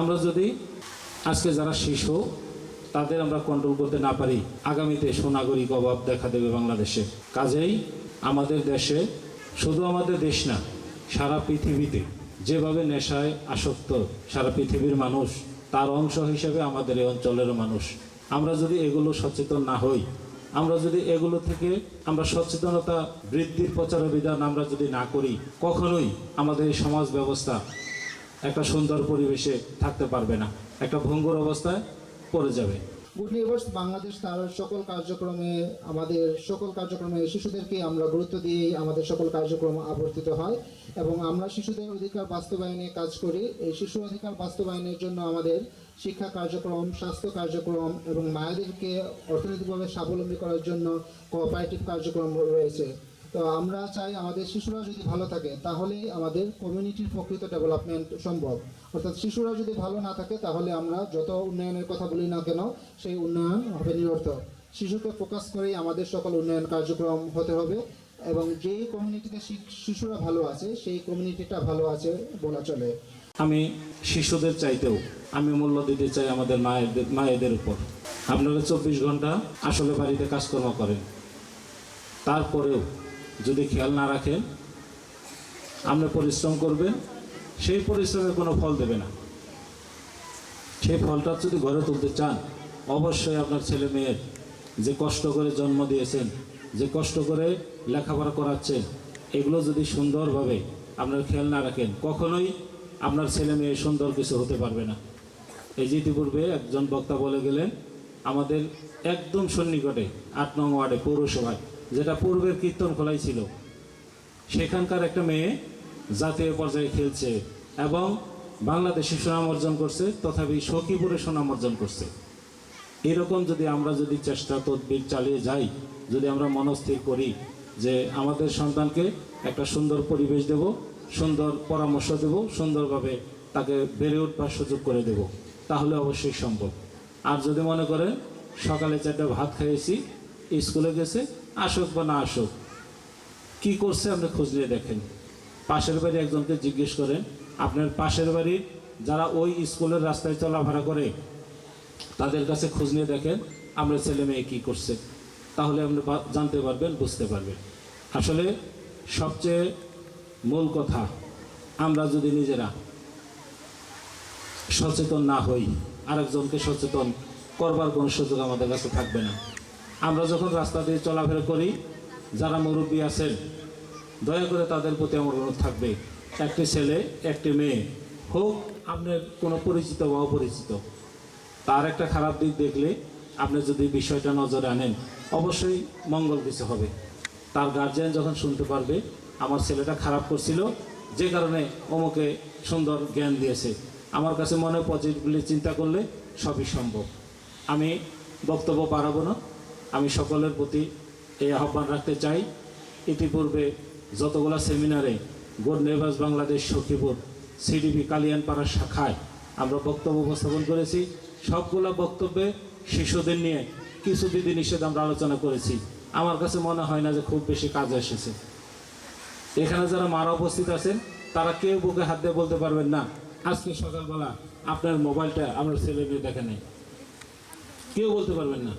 আমরা যদি আজকে যারা শিশু, তাদের আমরা কন্ট্রোল করতে না পারি, আগামীতে সুনাগরিক অভাব দেখা দেবে বাংলাদেশে। কাজেই আমাদের দেশে শুধু আমাদের দেশ না, সারা পৃথিবীতে যেভাবে নেশায় আসক্ত সারা পৃথিবীর মানুষ, তার অংশ হিসেবে আমাদের এই অঞ্চলের মানুষ। আমরা যদি এগুলো সচেতন না হই, আমরা যদি এগুলো থেকে আমরা সচেতনতা বৃদ্ধির প্রচার বিধান আমরা যদি না করি, কখনোই আমাদের এই সমাজ ব্যবস্থা একটা সুন্দর পরিবেশে থাকতে পারবে না। একটা ভঙ্গুর অবস্থায় পড়ে যাবে। গুড বাংলাদেশ তার সকল কার্যক্রমে, আমাদের সকল কার্যক্রমে শিশুদেরকে আমরা গুরুত্ব দিয়ে আমাদের সকল কার্যক্রম আবর্তিত হয় এবং আমরা শিশুদের অধিকার বাস্তবায়নে কাজ করি। এই শিশু অধিকার বাস্তবায়নের জন্য আমাদের শিক্ষা কার্যক্রম, স্বাস্থ্য কার্যক্রম এবং মায়েদেরকে অর্থনৈতিকভাবে স্বাবলম্বী করার জন্য কোঅপারেটিভ কার্যক্রম রয়েছে। তো আমরা চাই আমাদের শিশুরা যদি ভালো থাকে, তাহলেই আমাদের কমিউনিটির প্রকৃত ডেভেলপমেন্ট সম্ভব। অর্থাৎ শিশুরা যদি ভালো না থাকে, তাহলে আমরা যত উন্নয়নের কথা বলি না কেন, সেই উন্নয়ন হবে নিরর্থক। শিশুকে ফোকাস করেই আমাদের সকল উন্নয়ন কার্যক্রম হতে হবে এবং যেই কমিউনিটিতে শিশুরা ভালো আছে, সেই কমিউনিটিটা ভালো আছে বলা চলে। আমি শিশুদের চাইতেও, আমি মূল্য দিতে চাই আমাদের মায়েদের মায়েদের উপর। আপনারা চব্বিশ ঘণ্টা আসলে বাড়িতে কাজকর্ম করেন। তারপরেও যদি খেয়াল না রাখেন, আপনি পরিশ্রম করবেন, সেই পরিশ্রমের কোনো ফল দেবে না। সেই ফলটা যদি ঘরে তুলতে চান, অবশ্যই আপনার ছেলে মেয়ের যে কষ্ট করে জন্ম দিয়েছেন, যে কষ্ট করে লেখাপড়া করাচ্ছেন, এগুলো যদি সুন্দরভাবে আপনার খেয়াল না রাখেন, কখনোই আপনার ছেলে মেয়ে সুন্দর কিছু হতে পারবে না। এই যে ইতিপূর্বে একজন বক্তা বলে গেলেন, আমাদের একদম সন্নিকটে আট নং ওয়ার্ডে পৌরসভায় যেটা পূর্বের কীর্তন খোলাই ছিল। সেখানকার একটা মেয়ে জাতীয় পর্যায়ে খেলছে এবং বাংলাদেশে সুনাম অর্জন করছে, তথাপি সখীপুরে সুনাম অর্জন করছে। এরকম যদি আমরা যদি চেষ্টা তদবির চালিয়ে যাই, যদি আমরা মনস্থির করি যে আমাদের সন্তানকে একটা সুন্দর পরিবেশ দেব, সুন্দর পরামর্শ দেব, সুন্দরভাবে তাকে বেড়ে উঠবার সুযোগ করে দেব, তাহলে অবশ্যই সম্ভব। আর যদি মনে করেন, সকালে চারটা ভাত খাইয়েছি স্কুলে গেছে, আসুক বা না আসুক, কি করছে আপনি খোঁজ নিয়ে দেখেন। পাশের বাড়ি একজনকে জিজ্ঞেস করেন, আপনার পাশের বাড়ির যারা ওই স্কুলের রাস্তায় চলাফেরা করে, তাদের কাছে খোঁজ নিয়ে দেখেন, আমরা ছেলে মেয়ে কী করছে। তাহলে আপনি জানতে পারবেন, বুঝতে পারবেন। আসলে সবচেয়ে মূল কথা, আমরা যদি নিজেরা সচেতন না হই, আরেকজনকে সচেতন করবার কোনো সুযোগ আমাদের কাছে থাকবে না। আমরা যখন রাস্তা দিয়ে চলাফেরা করি, যারা মুরব্বী আছেন, দয়া করে তাদের প্রতি আমার অনুরোধ থাকবে, একটি ছেলে, একটি মেয়ে, হোক আপনার কোনো পরিচিত বা অপরিচিত, তার একটা খারাপ দিক দেখলে আপনি যদি বিষয়টা নজরে আনেন, অবশ্যই মঙ্গল কিছু হবে। তার গার্জিয়ান যখন শুনতে পারবে, আমার ছেলেটা খারাপ করছিল, যে কারণে অমুকে সুন্দর জ্ঞান দিয়েছে। আমার কাছে মনে পজিটিভলি চিন্তা করলে সবই সম্ভব। আমি বক্তব্য পারাবো না। আমি সকলের প্রতি এই আহ্বান রাখতে চাই। ইতিপূর্বে যতগুলা সেমিনারে good neighbours Bangladesh Sakhipur, CDP কালিয়ানপাড়ার শাখায় আমরা বক্তব্য উপস্থাপন করেছি। সবগুলো বক্তব্যে শিশুদের নিয়ে কিছু বিধিনিষেধ আমরা আলোচনা করেছি। আমার কাছে মনে হয় না যে খুব বেশি কাজ এসেছে। এখানে যারা মারা উপস্থিত আছেন, তারা কেউ বুকে হাত দিয়ে বলতে পারবেন না, আজকে সকালবেলা আপনার মোবাইলটা আমার ছেলে মেয়ে দেখে নেই। কেউ বলতে পারবেন না।